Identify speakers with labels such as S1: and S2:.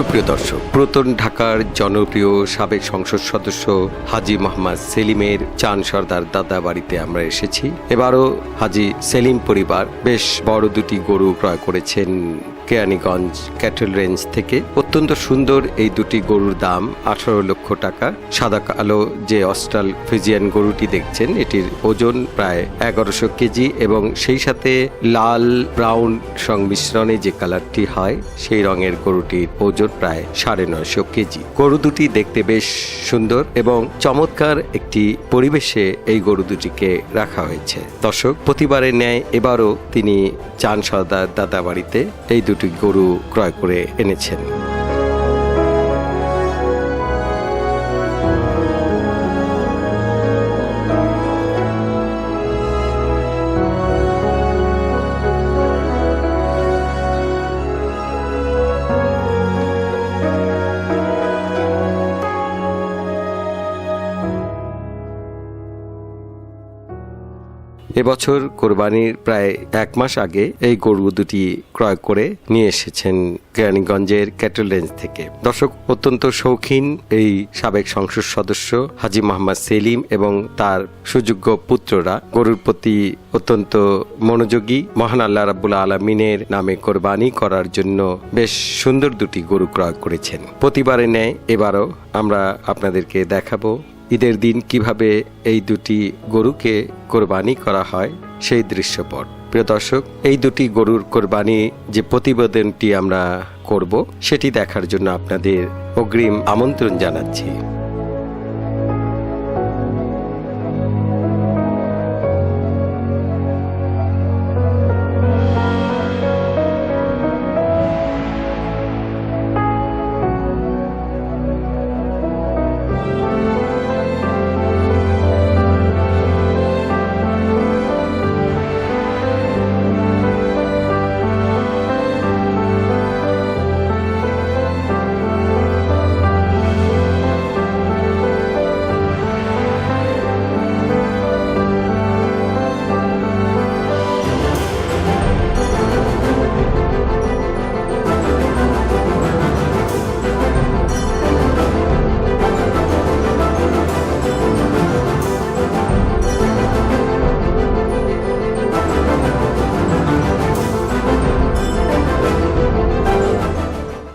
S1: সুপ্রিয় দর্শক, প্রতন ঢাকার জনপ্রিয় সাবেক সংসদ সদস্য হাজি মোহাম্মদ সেলিমের চান সর্দার দাদা বাড়িতে আমরা এসেছি। এবারও হাজি সেলিম পরিবার বেশ বড় দুটি গরু ক্রয় করেছেন। কেরানীগঞ্জ ক্যাটেল রেঞ্জ থেকে অত্যন্ত সুন্দর এই দুটি গরুর দাম আঠারো লক্ষ টাকা। সাদা কালো যে অস্ট্রাল ফিজিয়ান গরুটি দেখছেন, এটির ওজন প্রায় এগারোশো কেজি এবং সেই সাথে লাল, ব্রাউন সংমিশ্রণে যে কালারটি হয়, সেই রঙের গরুটির ওজন প্রায় সাড়ে নয়শো কেজি। গরু দুটি দেখতে বেশ সুন্দর এবং চমৎকার একটি পরিবেশে এই গরু দুটিকে রাখা হয়েছে। দর্শক, প্রতিবারের ন্যায় এবারও তিনি চান সর্দার দাদা বাড়িতে এই দুটি গরু ক্রয় করে এনেছেন। এবছর কোরবানির প্রায় এক মাস আগে এই গরু দুটি ক্রয় করে নিয়ে এসেছেন কেরানীগঞ্জের ক্যাটল রেঞ্জ থেকে। দর্শক, অত্যন্ত শৌখিন এই সাবেক সংসদ সদস্য হাজি মোহাম্মদ সেলিম এবং তার সুযোগ্য পুত্ররা গরুর প্রতি অত্যন্ত মনোযোগী, মহান আল্লাহ রাব্বুল আলমিনের নামে কোরবানি করার জন্য বেশ সুন্দর দুটি গরু ক্রয় করেছেন। প্রতিবারে ন্যায় এবারও আমরা আপনাদেরকে দেখাবো ঈদের দিন কীভাবে এই দুটি গরুকে কোরবানি করা হয় সেই দৃশ্যপট। প্রিয় দর্শক, এই দুটি গরুর কোরবানি যে প্রতিবেদনটি আমরা করব, সেটি দেখার জন্য আপনাদের অগ্রিম আমন্ত্রণ জানাচ্ছি।